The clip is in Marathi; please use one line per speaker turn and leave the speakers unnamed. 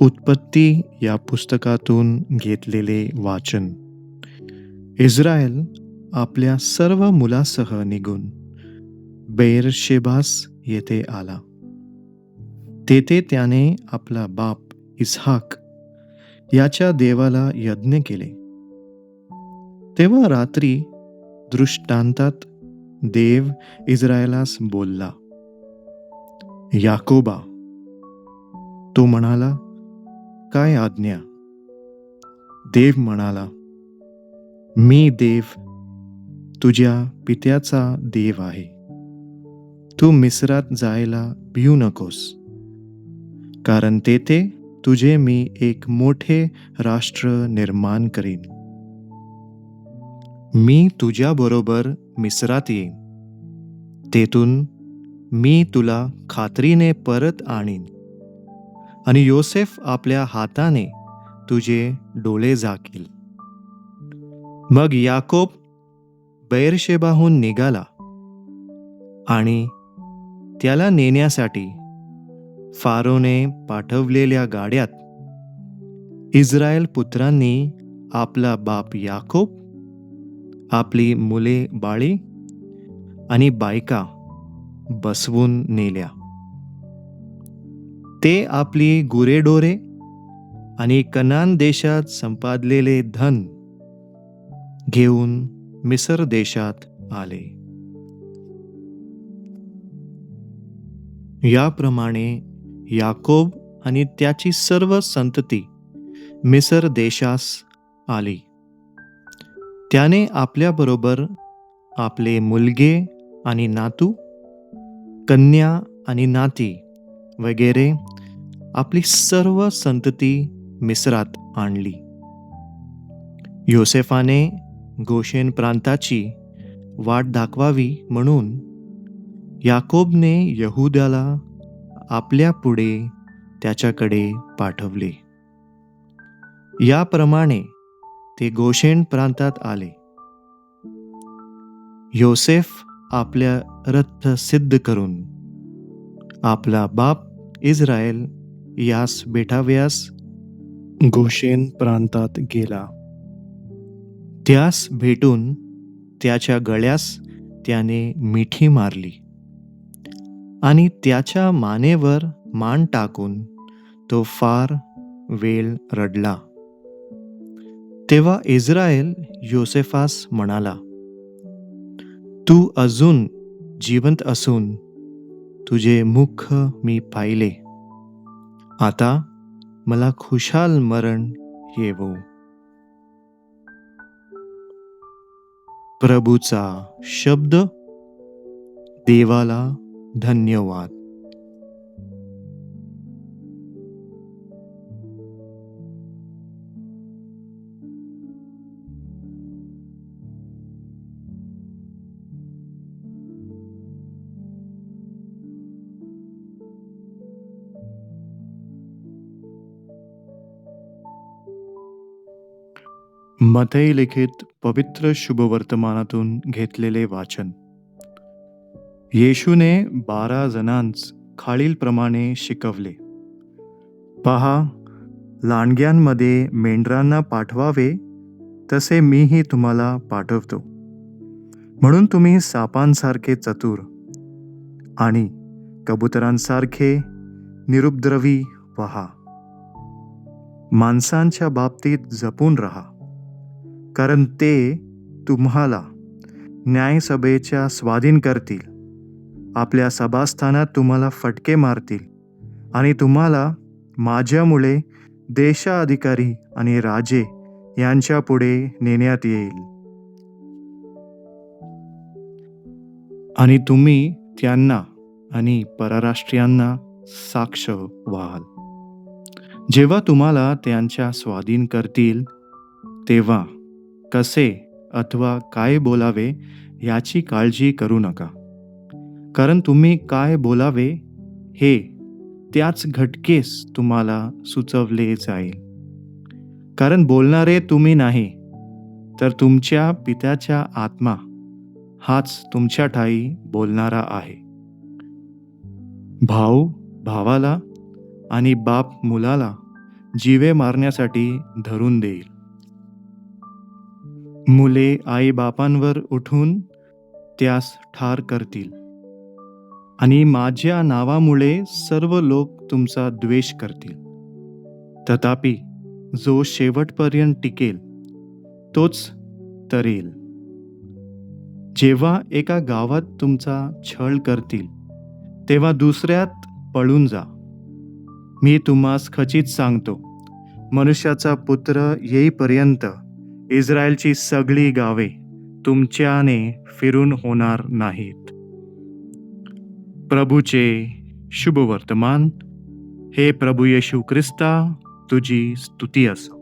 उत्पत्ती या पुस्तकातून घेतलेले वाचन. इस्रायल आपल्या सर्व मुलासह निघून बेरशेबास येथे आला. तेथे त्याने आपला बाप इसहाक याच्या देवाला यज्ञ केले. तेव्हा रात्री दृष्टांतात देव इस्रायलास बोलला याकोबा तो म्हणाला काय आज्ञा? देव म्हणाला मी देव तुझ्या पित्याचा देव आहे. तू मिसरात जायला भिऊ नकोस. कारण तेथे तुझे मी एक मोठे राष्ट्र निर्माण करीन. मी तुझ्याबरोबर मिसरात येईन. तेथून मी तुला खात्रीने परत आणीन. आणि योसेफ आपल्या हाताने तुझे डोळे झाकील. मग याकोब बैरशेबाहून निघाला आणि त्याला नेण्यासाठी फारोने पाठवलेल्या गाड्यात इस्रायल पुत्रांनी आपला बाप याकोब आपली मुले बाळी आणि बायका बसवून नेल्या. ते आपली गुरेडोरे आणि कनान देशात संपादलेले धन घेऊन मिसर देशात आले. याप्रमाणे याकोब आणि त्याची सर्व संतती मिसर देशास आली. त्याने आपल्याबरोबर आपले मुलगे आणि नातू कन्या आणि नाती वगैरे आपली सर्व संतती मिसरात आणली. योसेफाने गोशेन प्रांताची वाट दाखवावी म्हणून याकोबने यहुद्याला आपल्या पुढे त्याच्याकडे पाठवले. याप्रमाणे ते गोशेन प्रांतात आले. योसेफ आपल्या रथ सिद्ध करून आपला बाप इस्रायल यास बेटाव्यास गोशेन प्रांतात गेला. त्यास भेटून त्याच्या गळ्यास त्याने मिठी मारली आणि त्याच्या मानेवर मान टाकून तो फार वेळ रडला. तेव्हा इस्रायल योसेफास म्हणाला तू अजून जिवंत असून तुझे मुख मी पाहिले. आता मला खुशाल मरण येवो. प्रभूचा शब्द देवाला धन्यवाद. मथई लिखित पवित्र शुभवर्तमानातून घेतलेले वाचन. येशूने बारा जणांस खालीलप्रमाणे शिकवले. पहा लांडग्यांमध्ये मेंढरांना पाठवावे तसे मीही तुम्हाला पाठवतो. म्हणून तुम्ही सापांसारखे चतुर आणि कबुतरांसारखे निरुपद्रवी व्हा. माणसांच्या बाबतीत जपून राहा. कारण ते तुम्हाला न्यायसभेच्या स्वाधीन करतील. आपल्या सभास्थानात तुम्हाला फटके मारतील आणि तुम्हाला माझ्यामुळे देशाधिकारी आणि राजे यांच्या पुढे नेण्यात येईल. आणि तुम्ही त्यांना आणि परराष्ट्रीयांना साक्ष व्हाल. जेव्हा तुम्हाला त्यांच्या स्वाधीन करतील तेव्हा कसे अथवा काय बोलावे याची काळजी करू नका. कारण तुम्ही काय बोलावे हे त्याच घटकेस तुम्हाला सुचवले जाईल. कारण बोलणारे तुम्ही नाही तर तुमच्या पित्याच्या आत्मा हाच तुमच्या ठाई बोलणारा आहे. भाऊ भावाला आणि बाप मुलाला जीवे मारण्यासाठी धरून देईल. मुले आईबापांवर उठून त्यास ठार करतील. आणि माझ्या नावामुळे सर्व लोक तुमचा द्वेष करतील. तथापि जो शेवटपर्यंत टिकेल तोच तरेल. जेव्हा एका गावात तुमचा छळ करतील तेव्हा दुसऱ्यात पळून जा. मी तुम्हास खचित सांगतो मनुष्याचा पुत्र येईपर्यंत इस्रायलची सगळी गावे तुमच्याने फिरून होणार नाहीत. प्रभूचे शुभवर्तमान हे प्रभू येशू ख्रिस्ता तुझी स्तुती असो.